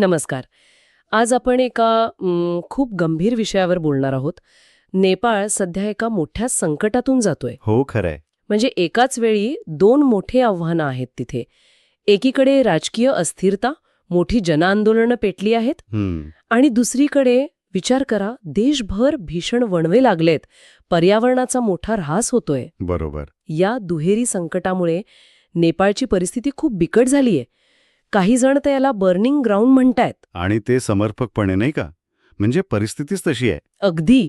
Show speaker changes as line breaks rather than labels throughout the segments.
नमस्कार. आज आपण एका खूप गंभीर विषयावर बोलणार आहोत. नेपाळ सध्या एका मोठ्या संकटातून जातोय.
हो खरंय.
म्हणजे एकाच वेळी दोन मोठे आव्हानं आहेत तिथे. एकीकडे राजकीय अस्थिरता मोठी जनआंदोलनं पेटली आहेत. आणि दुसरीकडे विचार करा देशभर भीषण वणवे लागलेत. पर्यावरणाचा मोठा ऱ्हास होतोय.
बरोबर.
या दुहेरी संकटामुळे नेपाळची परिस्थिती खूप बिकट झालीय. काही जण तर याला बर्निंग ग्राउंड म्हणतायत.
आणि ते समर्पकपणे नाही का? म्हणजे परिस्थितीच तशी आहे.
अगदी.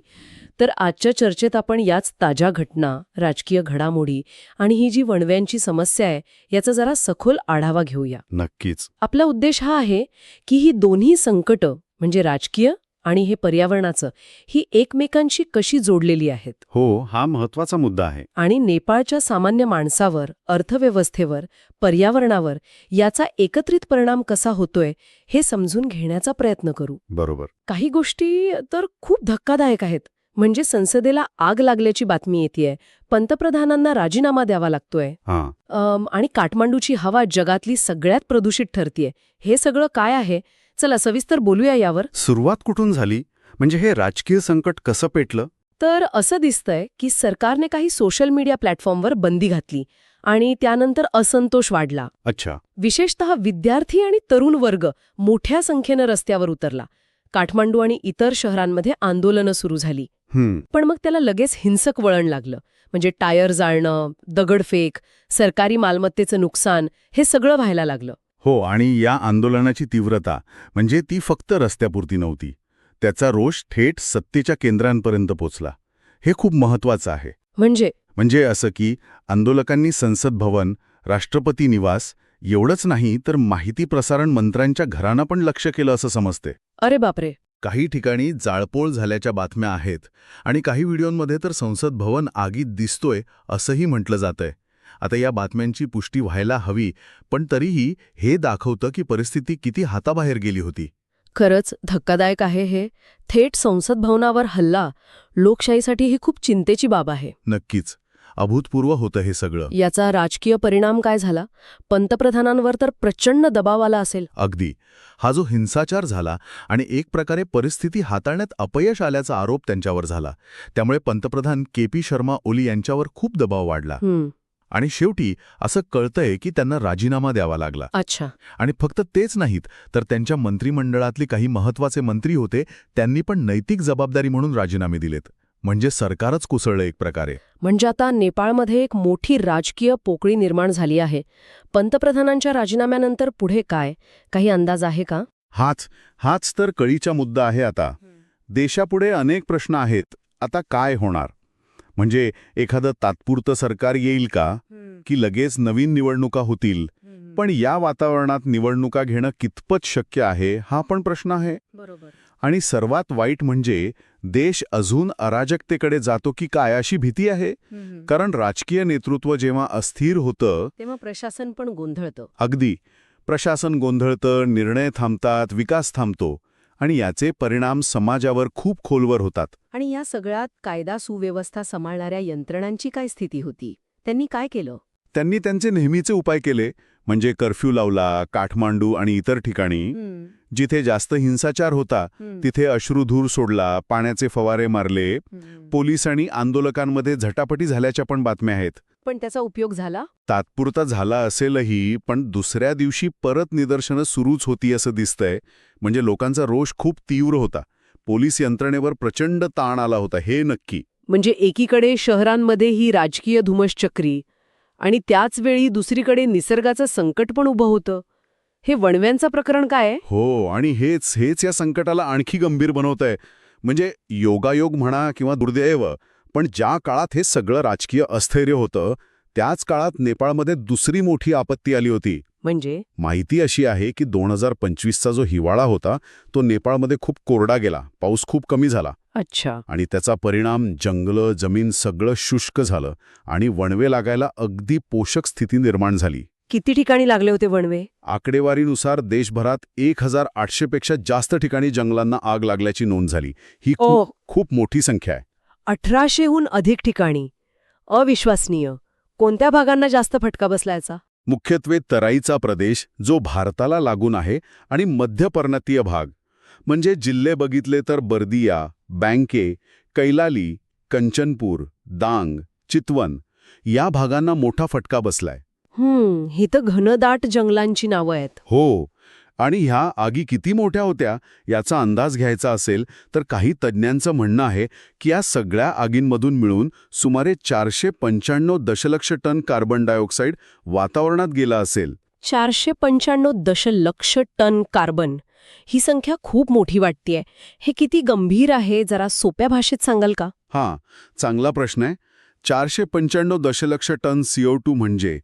तर आजच्या चर्चेत आपण याच ताज्या घटना राजकीय घडामोडी आणि ही जी वणव्यांची समस्या आहे याचा जरा सखोल आढावा घेऊया.
नक्कीच.
आपला उद्देश हा आहे की ही दोन्ही संकट म्हणजे राजकीय आणि हे पर्यावरणाचं ही एकमेकांशी कशी जोडलेली आहेत?
हो हा महत्त्वाचा मुद्दा आहे.
आणि नेपाळच्या सामान्य माणसावर अर्थव्यवस्थेवर पर्यावरणावर याचा एकत्रित परिणाम कसा होतोय हे समजून घेण्याचा प्रयत्न करू.
बरोबर.
काही गोष्टी तर खूप धक्कादायक आहेत. म्हणजे संसदेला आग लागल्याची बातमी येतेय पंतप्रधानांना राजीनामा द्यावा लागतोय. आणि काठमांडूची हवा जगातली सगळ्यात प्रदूषित ठरतीये. हे सगळं काय आहे? चला सविस्तर बोलूया यावर.
सुरुवात कुठून झाली? म्हणजे हे राजकीय संकट कसं पेटलं?
तर असं दिसतंय की सरकारने काही सोशल मीडिया प्लॅटफॉर्मवर बंदी घातली आणि त्यानंतर असंतोष वाढला.
अच्छा.
विशेषत विद्यार्थी आणि तरुण वर्ग मोठ्या संख्येनं रस्त्यावर उतरला. काठमांडू आणि इतर शहरांमध्ये आंदोलनं सुरू झाली. पण मग त्याला लगेच हिंसक वळण लागलं. म्हणजे टायर जाळणं दगडफेक सरकारी मालमत्तेचं नुकसान हे सगळं व्हायला लागलं.
हो आणि या आंदोलनाची तीव्रता म्हणजे ती फक्त रस्त्यापुरती नव्हती. त्याचा रोष थेट सत्तेच्या केंद्रांपर्यंत पोचला. हे खूप महत्वाचं आहे.
म्हणजे?
म्हणजे असं की आंदोलकांनी संसद भवन राष्ट्रपती निवास एवढंच नाही तर माहिती प्रसारण मंत्र्यांच्या घरांना पण लक्ष केलं असं समजते.
अरे बापरे!
काही ठिकाणी जाळपोळ झाल्याच्या बातम्या आहेत आणि काही व्हिडिओंमध्ये तर संसद भवन आगीत दिसतोय असंही म्हटलं जातंय. आता या बातम्यांची पुष्टी व्हायला हवी पण तरीही हे दाखवतं की परिस्थिती किती हाताबाहेर गेली होती.
खरंच धक्कादायक आहे हे. थेट संसद भवनावर हल्ला लोकशाहीसाठी ही खूप चिंतेची बाब आहे.
नक्कीच. अभूतपूर्व होतं हे सगळं.
याचा राजकीय परिणाम काय झाला? पंतप्रधानांवर तर प्रचंड दबाव आला असेल.
अगदी. हा जो हिंसाचार झाला आणि एक प्रकारे परिस्थिती हाताळण्यात अपयश आल्याचा आरोप त्यांच्यावर झाला. त्यामुळे पंतप्रधान के पी शर्मा ओली यांच्यावर खूप दबाव वाढला. आणि शेवटी असं कळतंय की त्यांना राजीनामा द्यावा लागला.
अच्छा.
आणि फक्त तेच नाहीत तर त्यांच्या मंत्रिमंडळातली काही महत्त्वाचे मंत्री होते त्यांनी पण नैतिक जबाबदारी म्हणून राजीनामे दिलेत. म्हणजे सरकारच कुसळलं एक प्रकारे.
म्हणजे आता नेपाळमध्ये एक मोठी राजकीय पोकळी निर्माण झाली आहे. पंतप्रधानांच्या राजीनाम्यानंतर पुढे काय? काही अंदाज आहे का?
हाच हाच तर कळीचा मुद्दा आहे आता. देशापुढे अनेक प्रश्न आहेत. आता काय होणार? म्हणजे एखादं तात्पुरतं सरकार येईल का? की लगेच नवीन निवडणुका होतील? पण या वातावरणात निवडणुका घेणं कितपत शक्य आहे हा पण प्रश्न आहे.
बरोबर.
आणि सर्वात वाईट म्हणजे देश अजून अराजकतेकडे जातो की काय अशी भीती आहे? कारण राजकीय नेतृत्व जेव्हा अस्थिर होतं
तेव्हा प्रशासन पण गोंधळतं.
अगदी. प्रशासन गोंधळतं निर्णय थांबतात विकास थांबतो आणि याचे परिणाम समाजावर खूप खोलवर होतात.
आणि या सगळ्यात कायदा सुव्यवस्था सांभाळणाऱ्या यंत्रणांची काय स्थिती होती? त्यांनी काय केलं?
त्यांनी त्यांचे नेहमीचे उपाय केले म्हणजे कर्फ्यू लावला काठमांडू आणि इतर ठिकाणी जिथे जास्त हिंसाचार होता तिथे अश्रुधूर सोडला पाण्याचे फवारे मारले पोलीस आणि आंदोलकांमध्ये झटापटी झाल्याच्या पण बातम्या आहेत.
पण त्याचा उपयोग झाला?
तात्पुरता झाला असेलही पण दुसऱ्या दिवशी परत निदर्शनं सुरूच होती असं दिसतंय म्हणजे लोकांचा रोष खूप तीव्र होता. पोलीस यंत्रणेवर प्रचंड ताण आला होता हे नक्की.
म्हणजे एकीकडे शहरांमध्ये ही राजकीय धुमश्चक्री आणि त्याच वेळी दुसरीकडे निसर्गाचं संकट पण उभं होतं. हे वणव्यांचं प्रकरण काय आहे?
हो आणि हेच हेच या संकटाला आणखी गंभीर बनवतंय म्हणजे योगायोग म्हणा किंवा दुर्दैव पण ज्या काळात हे सगळं राजकीय अस्थैर्य होतं त्याच काळात नेपाळमध्ये दुसरी मोठी आपत्ती आली होती.
म्हणजे?
माहिती अशी आहे की दोन हजार पंचवीसचा जो हिवाळा होता तो नेपाळमध्ये खूप कोरडा गेला. पाऊस खूप कमी झाला.
अच्छा.
आणि त्याचा परिणाम जंगलं जमीन सगळं शुष्क झालं आणि वणवे लागायला अगदी पोषक स्थिती निर्माण झाली.
किती ठिकाणी लागले होते वणवे?
आकडेवारीनुसार देशभरात एक हजार आठशेपेक्षा जास्त ठिकाणी जंगलांना आग लागल्याची नोंद झाली. ही खूप मोठी संख्या आहे.
अठराशेहून अधिक ठिकाणी. अविश्वसनीय. कोणत्या भागांना जास्त फटका बसला याचा
मुख्यत्वे तराईचा प्रदेश जो भारताला लागून आहे आणि मध्यपर्णतीय भाग. म्हणजे जिल्हे बघितले तर बर्दिया बँके कैलाली कंचनपूर दांग चितवन या भागांना मोठा फटका बसलाय.
हम्म ही तर घनदाट जंगलांची नावं आहेत.
हो आणि ह्या आगी किती मोठ्या होत्या याचा अंदाज घ्यायचा असेल तर काही तज्ज्ञांचं म्हणणं आहे की या सगळ्या आगींमधून मिळून सुमारे चारशे पंच्याण्णव दशलक्ष टन कार्बन डायऑक्साईड वातावरणात गेला असेल.
चारशे पंच्याण्णव दशलक्ष टन कार्बन. ही संख्या खूप मोठी वाटतेय. हे किती गंभीर आहे जरा सोप्या भाषेत सांगाल का?
हां चांगला प्रश्न आहे. चारशे पंच्याण्णव दशलक्ष टन सीओ टू म्हणजे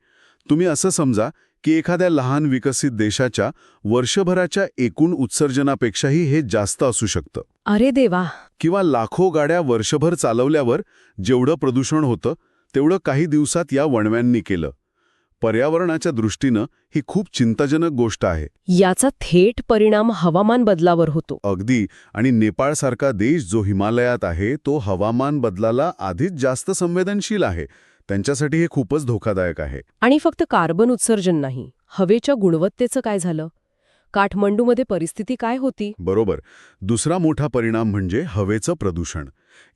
तुम्ही असं समजा की एखाद्या लहान विकसित देशाच्या वर्षभराच्या एकूण उत्सर्जनापेक्षाही हे जास्त असू शकतं.
अरे देवा!
किंवा लाखो गाड्या वर्षभर चालवल्यावर जेवढं प्रदूषण होतं तेवढं काही दिवसात या वणव्यांनी केलं. पर्यावरणाच्या दृष्टीनं ही खूप चिंताजनक गोष्ट आहे.
याचा थेट परिणाम हवामान बदलावर होतो.
अगदी. आणि नेपाळसारखा देश जो हिमालयात आहे तो हवामान बदलाला आधीच जास्त संवेदनशील आहे. त्यांच्यासाठी हे खूपच धोकादायक आहे.
आणि फक्त कार्बन उत्सर्जन नाही हवेच्या गुणवत्तेचं काय झालं? काठमांडूमध्ये परिस्थिती काय होती?
बरोबर. दुसरा मोठा परिणाम म्हणजे हवेचं प्रदूषण.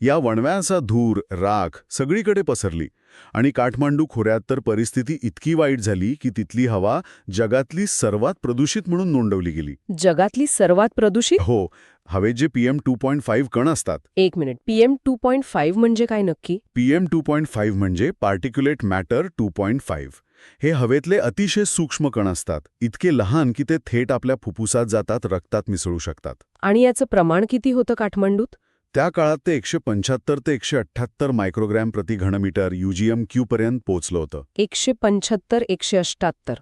या वणव्याचा धूर राख सगळीकडे पसरली आणि काठमांडू खोऱ्यात तर परिस्थिती इतकी वाईट झाली की तिथली हवा जगातली सर्वात प्रदूषित म्हणून नोंदवली गेली.
जगातली सर्वात प्रदूषित?
हो. हवेत जे पीएम टू पॉईंट फाईव्ह कण असतात.
एक minute. PM two point five म्हणजे काय नक्की?
पीएम टू पॉईंट फाईव्ह म्हणजे particulate matter two point five. हे हवेतले अतिशय सूक्ष्म कण असतात. इतके लहान की ते थेट आपल्या फुफ्फुसात जातात रक्तात मिसळू शकतात.
आणि याचं प्रमाण किती होतं काठमांडूत?
त्या काळात ते एकशे पंच्याहत्तर ते एकशे अठ्ठ्याहत्तर मायक्रोग्रॅम प्रति घनमीटर युजीएम क्यू पर्यंत पोहोचलं होतं.
एकशे पंच्याहत्तर एकशे अष्ट्याहत्तर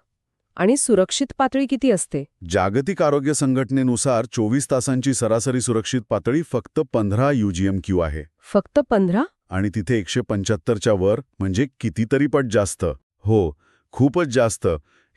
आणि सुरक्षित पातळी किती असते?
जागतिक आरोग्य संघटनेनुसार चोवीस तासांची सरासरी सुरक्षित पातळी फक्त पंधरा युजीएम क्यू आहे.
फक्त पंधरा?
आणि तिथे एकशे पंच्याहत्तरच्या वर म्हणजे कितीतरी पट जास्त. हो खूपच जास्त.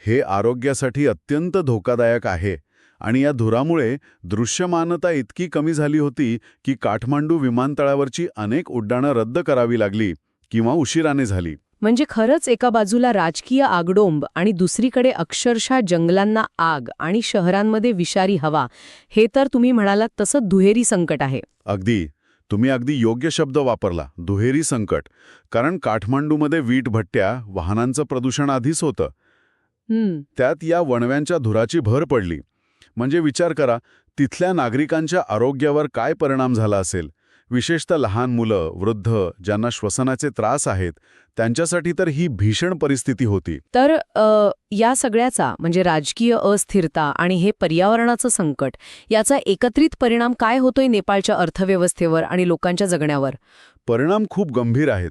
हे आरोग्यासाठी अत्यंत धोकादायक आहे. आणि या धुरामुळे दृश्यमानता इतकी कमी झाली होती की काठमांडू विमानतळावरची अनेक उड्डाणं रद्द करावी लागली किंवा उशिराने झाली.
म्हणजे खरंच एका बाजूला राजकीय आगडोंब आणि दुसरीकडे अक्षरशः जंगलांना आग आणि शहरांमध्ये विषारी हवा. हे तर तुम्ही म्हणालात तसं दुहेरी संकट आहे.
अगदी. तुम्ही अगदी योग्य शब्द वापरला दुहेरी संकट. कारण काठमांडूमध्ये वीट भट्ट्या वाहनांचं प्रदूषण आधीच होतं. त्यात या वणव्यांच्या धुराची भर पडली. म्हणजे विचार करा तिथल्या नागरिकांच्या आरोग्यावर काय परिणाम झाला असेल? विशेषतः लहान मुलं वृद्ध ज्यांना श्वसनाचे त्रास आहेत त्यांच्यासाठी तर ही भीषण परिस्थिती होती.
तर अ, या सगळ्याचा म्हणजे राजकीय अस्थिरता आणि हे पर्यावरणाचं संकट याचा एकत्रित परिणाम काय होतोय नेपाळच्या अर्थव्यवस्थेवर आणि लोकांच्या जगण्यावर?
परिणाम खूप गंभीर आहेत.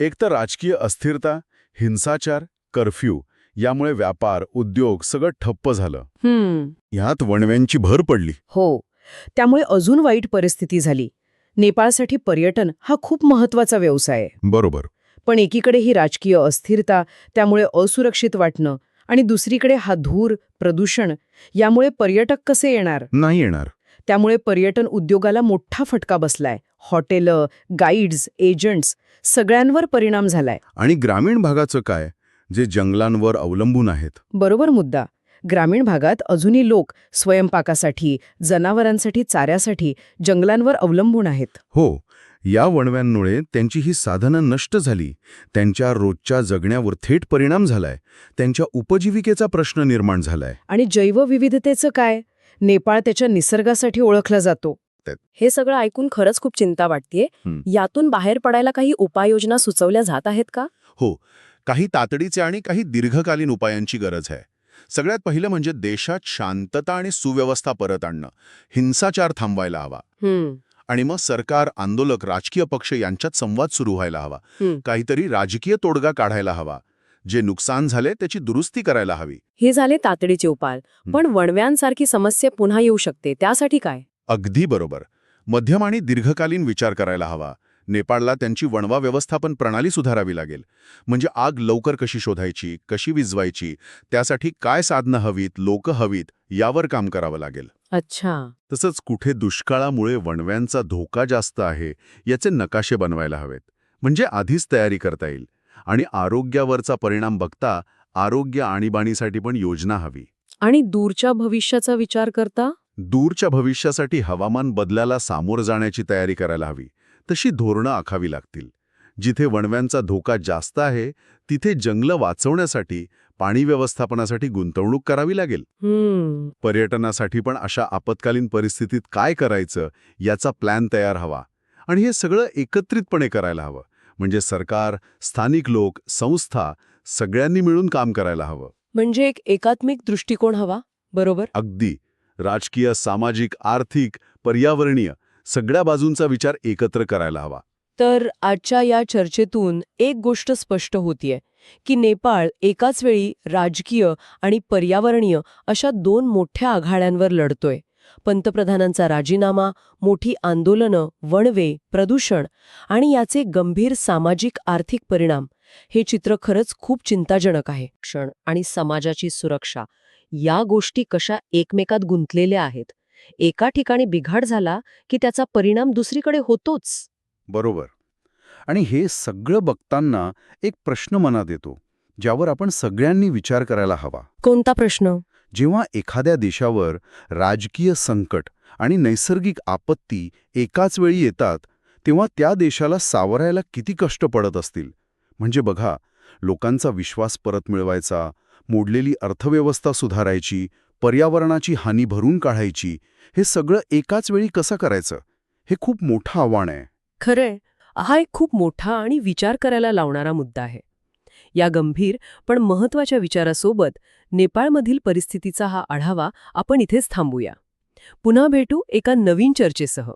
एक तर राजकीय अस्थिरता हिंसाचार कर्फ्यू यामुळे व्यापार उद्योग सगळं ठप्प झालं.
हम्म.
ह्यात वणव्यांची भर पडली.
हो. त्यामुळे अजून वाईट परिस्थिती झाली. नेपाळसाठी पर्यटन हा खूप महत्त्वाचा व्यवसाय आहे.
बरोबर.
पण एकीकडे ही राजकीय अस्थिरता त्यामुळे असुरक्षित वाटणं आणि दुसरीकडे हा धूर प्रदूषण यामुळे पर्यटक कसे येणार?
नाही येणार.
त्यामुळे पर्यटन उद्योगाला मोठा फटका बसलाय. हॉटेलं गाईड्स एजंट्स सगळ्यांवर परिणाम झालाय.
आणि ग्रामीण भागाचं काय? जे जंगलांवर अवलंबून आहेत.
बरोबर मुद्दा. ग्रामीण भागात अजूनही लोक स्वयंपाकासाठी जनावरांसाठी चाऱ्यासाठी जंगलांवर अवलंबून आहेत.
हो या वणव्यांमुळे त्यांची ही साधनं नष्ट झाली. त्यांच्या रोजच्या जगण्यावर थेट परिणाम झालाय. त्यांच्या उपजीविकेचा प्रश्न निर्माण झालाय.
आणि जैवविविधतेचं काय? नेपाळ त्याच्या निसर्गासाठी ओळखला जातो. हे सगळं ऐकून खरंच खूप चिंता वाटतेय. यातून बाहेर पडायला काही उपाययोजना सुचवल्या जात आहेत का?
हो काही तातडीचे आणि काही दीर्घकालीन उपायांची गरज आहे. सगळ्यात पहिलं म्हणजे देशात शांतता आणि सुव्यवस्था परत आणणं. हिंसाचार थांबवायला हवा. आणि मग सरकार आंदोलक राजकीय पक्ष यांच्यात संवाद सुरू व्हायला हवा. काहीतरी राजकीय तोडगा काढायला हवा. जे नुकसान झाले त्याची दुरुस्ती करायला हवी.
हे झाले तातडीचे उपाय. पण वणव्यांसारखी समस्या पुन्हा येऊ शकते. त्यासाठी काय?
अगदी बरोबर. मध्यम आणि दीर्घकालीन विचार करायला हवा. नेपाळला त्यांची वणवा व्यवस्थापन प्रणाली सुधारावी लागेल. म्हणजे आग लवकर कशी शोधायची कशी विझवायची त्यासाठी काय साधनं हवीत लोक हवीत यावर काम करावं लागेल.
अच्छा.
तसंच कुठे दुष्काळामुळे वणव्यांचा धोका जास्त आहे याचे नकाशे बनवायला हवेत. म्हणजे आधीच तयारी करता येईल. आणि आरोग्यावरचा परिणाम बघता
आरोग्य आणीबाणीसाठी पण योजना हवी.
आणि दूरच्या भविष्याचा विचार करता?
दूरच्या भविष्यासाठी हवामान बदलाला सामोरं जाण्याची तयारी करायला हवी. तशी धोरणं आखावी लागतील. जिथे वणव्यांचा धोका जास्त आहे तिथे जंगलं वाचवण्यासाठी पाणी व्यवस्थापनासाठी गुंतवणूक करावी लागेल. पर्यटनासाठी पण अशा आपत्कालीन परिस्थितीत काय करायचं याचा प्लॅन तयार हवा. आणि हे सगळं एकत्रितपणे करायला हवं. म्हणजे सरकार स्थानिक लोक संस्था सगळ्यांनी मिळून काम करायला हवं.
म्हणजे एक एकात्मिक दृष्टिकोन हवा बरोबर?
अगदी. राजकीय सामाजिक आर्थिक पर्यावरणीय सगळ्या बाजूंचा विचार एकत्र करायला हवा.
तर आजच्या या चर्चेतून एक गोष्ट स्पष्ट होतीये की नेपाळ एकाच वेळी राजकीय आणि पर्यावरणीय अशा दोन मोठ्या आघाड्यांवर लढतोय. पंतप्रधानांचा राजीनामा मोठी आंदोलनं वणवे प्रदूषण आणि याचे गंभीर सामाजिक आर्थिक परिणाम हे चित्र खरंच खूप चिंताजनक आहे. क्षण आणि समाजाची सुरक्षा या गोष्टी कशा एकमेकात गुंतलेल्या आहेत एका ठिकाणी बिघाड झाला की त्याचा परिणाम दुसरीकडे होतोच.
बरोबर. आणि हे सगळं बघताना एक प्रश्न मनात येतो ज्यावर आपण सगळ्यांनी विचार करायला हवा.
कोणता प्रश्न?
जेव्हा एखाद्या देशावर राजकीय संकट आणि नैसर्गिक आपत्ती एकाच वेळी येतात तेव्हा त्या देशाला सावरायला किती कष्ट पडत असतील? म्हणजे बघा लोकांचा विश्वास परत मिळवायचा मोडलेली अर्थव्यवस्था सुधारायची पर्यावरणाची हानी भरून काढायची हे सगळं एकाच वेळी कसं करायचं? हे खूप मोठं आव्हान आहे.
खरंय. हा एक खूप मोठा आणि विचार करायला लावणारा मुद्दा आहे. या गंभीर पण महत्त्वाच्या विचारासोबत नेपाळमधील परिस्थितीचा हा आढावा आपण इथेच थांबूया. पुन्हा भेटू एका नवीन चर्चेसह.